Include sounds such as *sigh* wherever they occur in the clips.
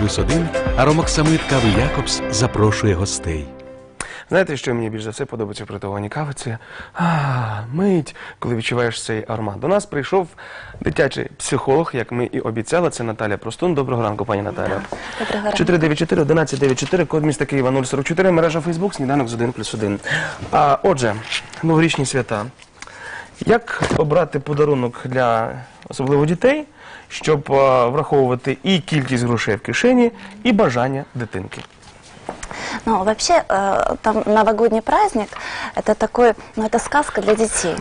плюс 1 Аромоксамит Кави Якобс запрошує гостей. Знаєте, що мені більш за все подобається в приготуванні кави? Це а, мить, коли відчуваєш цей аромат. До нас прийшов дитячий психолог, як ми і обіцяли. Це Наталя Простун. Доброго ранку, пані Наталя. Доброго ранку. 494 1194 код міста Києва 044, мережа Фейсбук, сніданок з 1 плюс 1. А, отже, новорічні свята. Як обрати подарунок для особливо дітей, щоб а, враховувати і кількість грошей в кишені, і бажання дитинки? Ну, вообще, э, там новогодний праздник это такой, ну, это сказка для детей.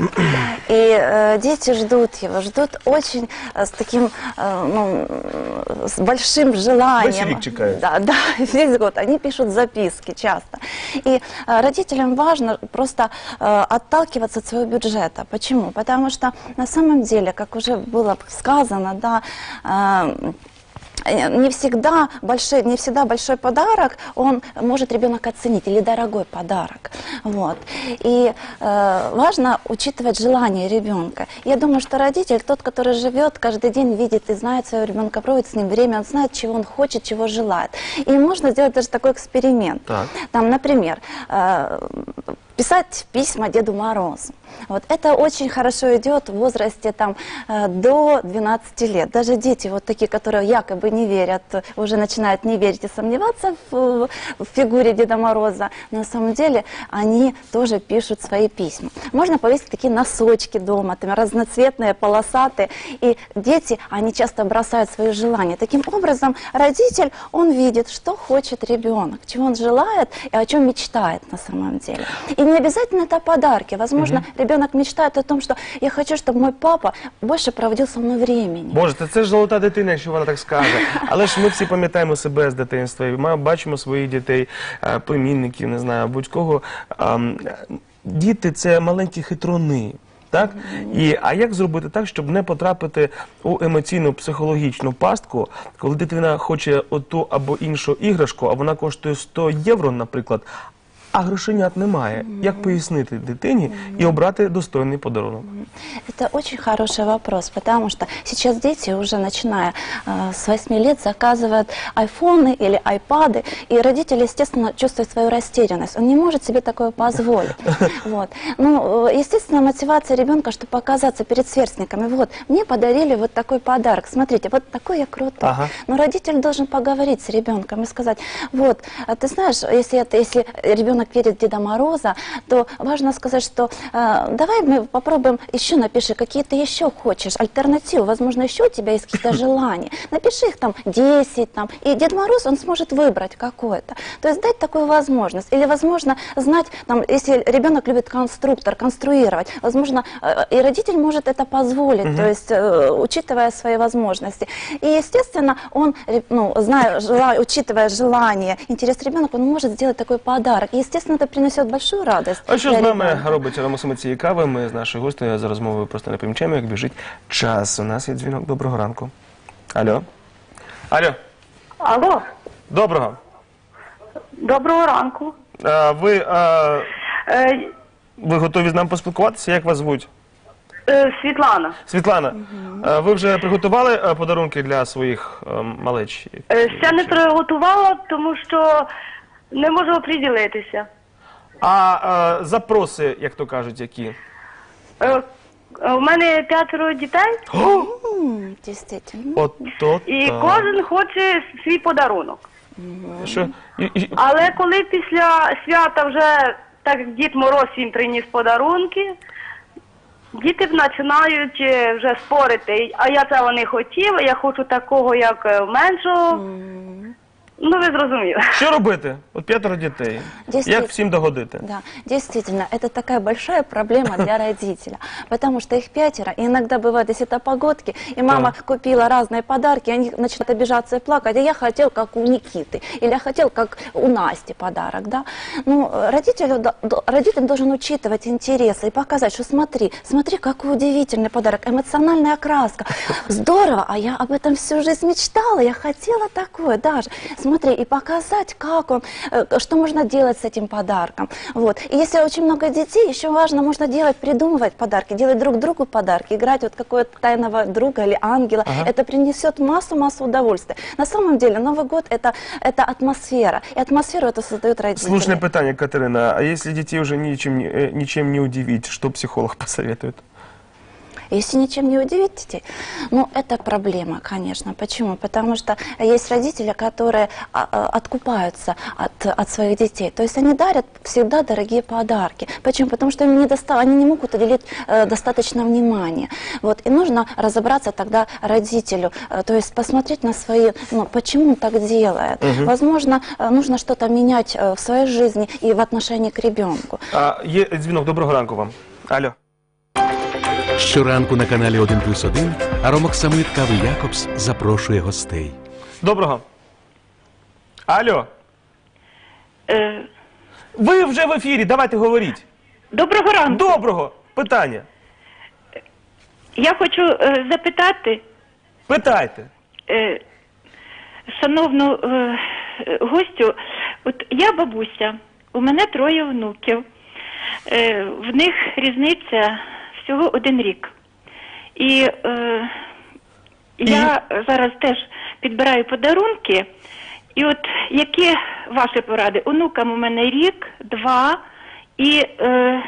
И э, дети ждут его, ждут очень э, с таким, э, ну, с большим желанием. Василик чекает. Да, да, *laughs* весь год. Они пишут записки часто. И э, родителям важно просто э, отталкиваться от своего бюджета. Почему? Потому что на самом деле, как уже было сказано, да, не всегда большой, не всегда большой подарок он может ребенок оценить или дорогой подарок, вот. И э, важно учитывать желание ребенка. Я думаю, что родитель тот, который живет каждый день, видит и знает своего ребенка, проводит с ним время, он знает, чего он хочет, чего желает. И можно сделать даже такой эксперимент. Так. Там, например, э, писать письма Деду Морозу. Вот это очень хорошо идет в возрасте там э, до 12 лет. Даже дети вот такие, которые якобы не верят, уже начинают не верить и сомневаться в, в фигуре Деда Мороза. На самом деле они тоже пишут свои письма. Можно повесить такие носочки дома, там разноцветные, полосатые. И дети, они часто бросают свои желания. Таким образом, родитель, он видит, что хочет ребенок, чего он желает и о чем мечтает на самом деле. И не обязательно это подарки. Возможно, ребенок мечтает о том, что я хочу, чтобы мой папа больше проводил со мной времени. Боже, та це ж золота дитина, якщо вона так скаже. Але ж ми всі пам'ятаємо себе з дитинства і ми бачимо своїх дітей, е, племінників, не знаю, будь-кого. Ам, Діти це маленькі хитрони. Так? І, а як зробити так, щоб не потрапити у емоційну психологічну пастку, коли дитина хоче оту або іншу іграшку, а вона коштує 100 євро, наприклад, а грошенят немає. Як пояснити дитині і обрати достойний подарунок? Это очень хороший вопрос, потому что сейчас дети уже начиная э, с 8 лет заказывают айфоны или айпады, и родители, естественно, чувствуют свою растерянность. Он не может себе такое позволить. *laughs* Вот. Ну, э, естественно, мотивация ребенка, чтобы показаться перед сверстниками. Вот, мне подарили вот такой подарок. Смотрите, вот такой я крутой. Ага. Но родитель должен поговорить с ребенком и сказать, вот, а ты знаешь, если, это, если ребенок верит в Деда Мороза, то важно сказать, что э, давай мы попробуем еще напиши, какие ты еще хочешь, альтернативу, возможно, еще у тебя есть какие-то *laughs* желания. Напиши их там 10, там, и Дед Мороз, он сможет выбрать какое-то. То есть дать такую возможность. Или, возможно, знать, там, если ребенок любит конструктор, конструировать, возможно, э, и родитель может это позволить, то есть э, учитывая свои возможности. И, естественно, он, ре- ну, зная, жела- учитывая желание, интерес ребенка, он может сделать такой подарок. И, естественно, это принесет большую радость. А що для з нами ребенка. робить ромосами цієї кави? Ми з нашою гостею за розмовою просто не помічаємо, як біжить час. У нас є дзвінок. Доброго ранку. Алло. Алло. Алло, Доброго. доброго ранку. А, ви, а, Е, ви готові з нами поспілкуватися? Як вас звуть? е, Світлана, Світлана, а, ви вже приготували а, подарунки для своїх а, малеч? е, ще не приготувала, тому що не можу оприділитися. А, а запроси, як то кажуть, які? Е, е, У мене п'ятеро дітей, М, Действительно. От то і так. кожен хоче свій подарунок. Що? І, і, Але коли після свята вже так як Дід Мороз їм приніс подарунки, діти починають е, вже спорити. А я цього не хотів, я хочу такого, як е, меншого. Ну, ви зрозуміли. що робити? От п'ятеро дітей. Десять. Як всім догодити? Да, действительно, это такая большая проблема для родителя, потому что их пятеро, и иногда бывает, если это погодки, и мама купила разные подарки, они начинают обижаться и плакать, а я хотел, как у Никиты, или я хотел, как у Насти подарок, да. Ну, э, родителю, до- до- родитель должен учитывать интересы и показать, что смотри, смотри, какой удивительный подарок, эмоциональная окраска, здорово, а я об этом всю жизнь мечтала, я хотела такое даже. смотри, и показать, как он, э, что можно делать с этим подарком. Вот. И если очень много детей, еще важно, можно делать, придумывать подарки, делать друг другу подарки, играть вот какого-то тайного друга или ангела. Это принесет массу-массу удовольствия. На самом деле, Новый год это, это атмосфера. И атмосферу это создают родители. Слушное питание, Катерина. А если детей уже ничем, э, ничем не удивить, что психолог посоветует? Если ничем не удивить детей, ну, это проблема, конечно. Почему? Потому что есть родители, которые а, а, откупаются от, от своих детей. То есть они дарят всегда дорогие подарки. Почему? Потому что им не доста... они не могут уделить э, достаточно внимания. Вот. И нужно разобраться тогда родителю, э, то есть посмотреть на свои, ну, почему он так делает. Возможно, э, нужно что-то менять э, в своей жизни и в отношении к ребенку. А, є дзвінок, доброго ранку вам. Алло. Щоранку на каналі 1 плюс 1 Аромок Самит Кави Якобс запрошує гостей. Доброго. Алло. Е, Ви вже в ефірі, давайте говоріть. Доброго ранку. Доброго. Питання. Я хочу е, запитати Питайте. е, шановну е, е, гостю, от я бабуся, у мене троє внуків. Е, в них різниця всього один рік. І е, я зараз теж підбираю подарунки. І от які ваші поради? Онукам у мене рік, два і е,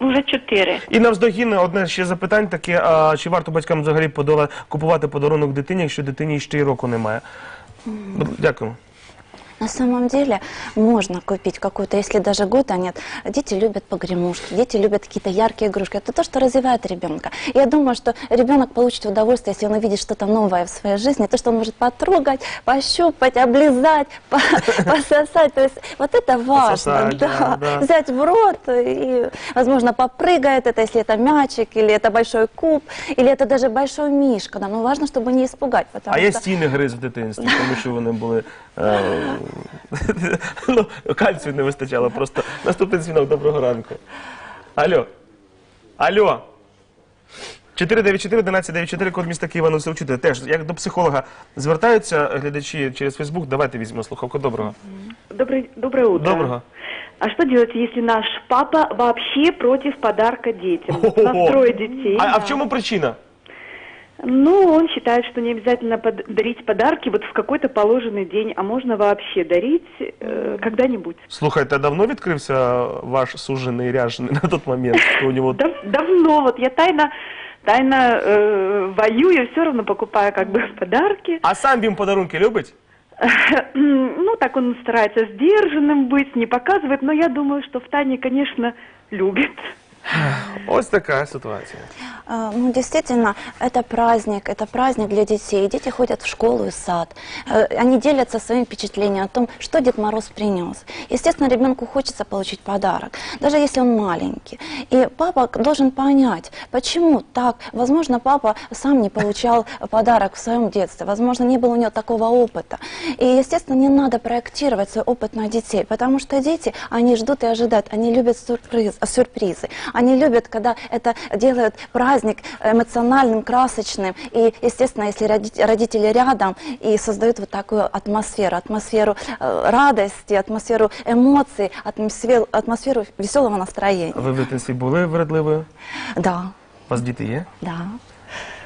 вже чотири. І навздогін одне ще запитання таке, а чи варто батькам взагалі подола купувати подарунок дитині, якщо дитині ще й року немає? Дякую. На самом деле можно купить какую-то, если даже года нет. Дети любят погремушки, дети любят какие-то яркие игрушки. Это то, что развивает ребенка. Я думаю, что ребенок получит удовольствие, если он увидит что-то новое в своей жизни, то, что он может потрогать, пощупать, облизать, *laughs* по- пососать. То есть вот это важно. Пососать, да, да. Взять в рот и, возможно, попрыгает это, если это мячик, или это большой куб, или это даже большой мишка. Да. Но важно, чтобы не испугать. Потому А я что... стіни гриз в дитинстві, *laughs* тому що вони були. Е, ну, кальцію не вистачало просто. Наступний дзвінок, доброго ранку. Алло. Алло. 494-1194, код міста Києва 074. Теж, як до психолога звертаються глядачі через Фейсбук, давайте візьмемо слухавку. Доброго. Добрый, доброе утро. Доброго. А что делать, если наш папа вообще против подарка детям? У нас Ого. трое детей. А, а в чому причина? Ну, он считает, что не обязательно под- дарить подарки вот в какой-то положенный день, а можно вообще дарить э, когда-нибудь. Слухайте, а давно відкрився ваш сужений ряжений *laughs* на той момент, що у Дав- давно, вот я тайно, тайно э, воюю, все равно покупаю как бы подарки. А сам він подарунки любить? Ну, так он старается сдержанным быть, не показывает, но я думаю, что в тайне, конечно, любит. *sighs* Ось така ситуація. А, Ну, действительно, это праздник, это праздник для детей. Дети ходят в школу и сад. Э, Они делятся своим впечатлением о том, что Дед Мороз принес. Естественно, ребенку хочется получить подарок, даже если он маленький. И папа должен понять, почему так. Возможно, папа сам не получал подарок в своем детстве, возможно, не было у него такого опыта. И, естественно, не надо проектировать свой опыт на детей, потому что дети, они ждут и ожидают, они любят сюрприз, сюрпризы. Они любят, когда это делают праздник эмоциональным, красочным. И, естественно, если роди- родители рядом и создают вот такую атмосферу, атмосферу э, радости, атмосферу эмоций, атмосферу, атмосферу веселого настроения. Ви в дитинстві були вредливою? Да, У вас діти є? да,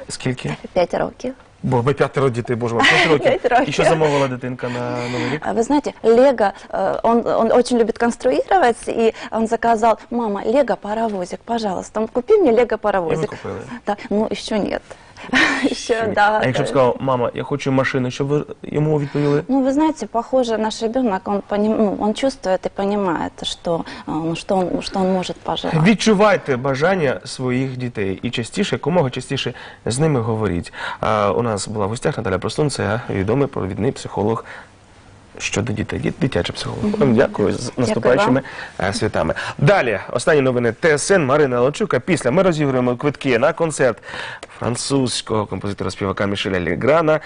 Скільки? пять років. Бо ви п'ятеро дітей, боже мой, п'ять років. П'ять років. І що замовила дитинка на Новий рік? А Вы знаете, Лего, э, он, он очень любит конструировать, и он заказал, мама, Лего паровозик, пожалуйста, ну, купи мне Лего паровозик. купили? Да, ну еще нет. *laughs* Еще, да. А якщо б то- сказав, мама, я хочу машину, щоб ви йому відповіли? Ну, вы знаете, похоже, наш ребенок, он, поним, ну, он чувствует и понимает, что, э, ну, что, он, что он может пожелать. Відчувайте бажання своїх дітей і частіше, якомога частіше з ними говоріть. А, у нас була в гостях Наталя Простунця, відомий провідний психолог щодо дітей, Дитяча психолог. Вам Дякую з наступаючими е, святами. Далі останні новини ТСН Марина Лочука. Після ми розігруємо квитки на концерт французького композитора співака Мішеля Ліграна.